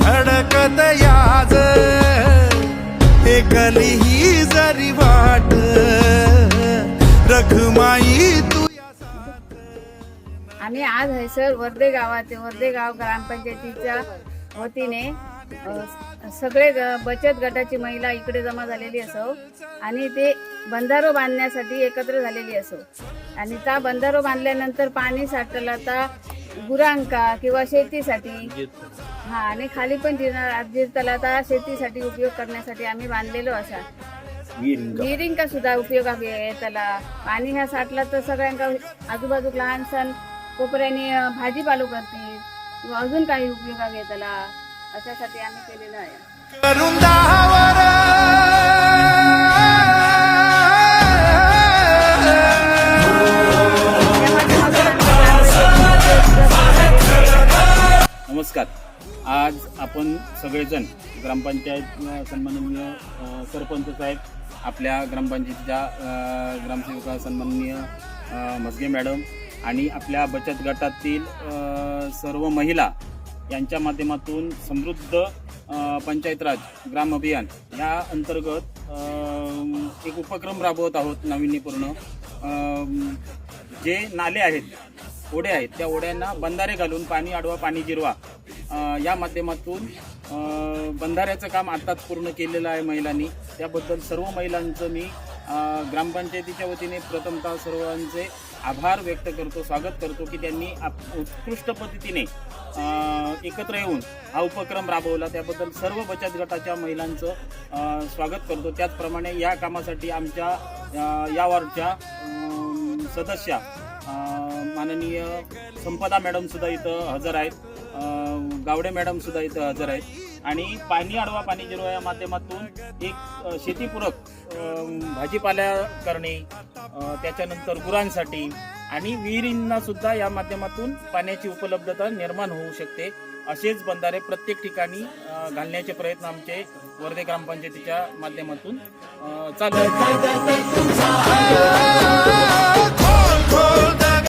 धडकत याज. एकलीही जरी वाट. रखमाई तू आम्ही आज हैसर वर्धे गावाचे वर्धे गाव ग्रामपंचायतीच्या वतीने सगळे बचत गटाची महिला इकडे जमा झालेली असो आणि ते बंधारो बांधण्यासाठी एकत्र झालेली असो. आणि त्या बंधारो बांधल्यानंतर पाणी साठला तर गुरांका किंवा शेतीसाठी हा आणि खाली पण जिरणार जिरतला तर शेतीसाठी उपयोग करण्यासाठी आम्ही बांधलेलो असा. विहिरींका सुद्धा उपयोगाक येतला पाणी ह्या साठला तर सगळ्यांका आजूबाजूक लहान सण कोपऱ्याने भाजीपालो करतील. किंवा अजून काही उपयोगाक येतला अशासाठी आम्ही केलेलं आहे. नमस्कार. आज आपण सगळेजण ग्रामपंचायत सन्माननीय सरपंच साहेब आपल्या ग्रामपंचायतीच्या ग्रामसेविका सन्माननीय म्हसगे मॅडम आणि आपल्या बचत गटातील सर्व महिला यांच्या माध्यमातून समृद्ध पंचायत राज ग्राम अभियान या अंतर्गत एक उपक्रम राबवत आहोत नाविन्यपूर्ण जे नाले आहेत ओढे आहेत. त्या ओढ्यांना बंधारे घालून पाणी अडवा पाणी जिरवा. या माध्यमातून बंधाऱ्याचं काम आत्ताच पूर्ण केलेलं आहे महिलांनी. त्याबद्दल सर्व महिलांचं मी ग्रामपंचायतीच्या वतीने प्रथमतः सर्वांचे आभार व्यक्त करतो स्वागत करतो की त्यांनी आप- उत्कृष्ट पद्धतीने एकत्र येऊन हा उपक्रम राबवला. त्याबद्दल सर्व बचत गटाच्या महिलांचं स्वागत करतो. त्याचप्रमाणे या कामासाठी आमच्या या वॉर्डच्या सदस्या माननीय संपदा मॅडम सुद्धा इथं हजर आहेत. गावडे मॅडम सुद्धा इथं हजर आहेत. आणि पाणी अडवा पाणी जिरवा या माध्यमातून एक शेतीपूरक भाजीपाल्या भाजीपाला करणे त्याच्यानंतर गुरांसाठी आणि विहिरींना सुद्धा या माध्यमातून पाण्याची उपलब्धता निर्माण होऊ शकते. असेच बंधारे प्रत्येक ठिकाणी घालण्याचे प्रयत्न आमचे वर्धे ग्रामपंचायतीच्या माध्यमातून चालू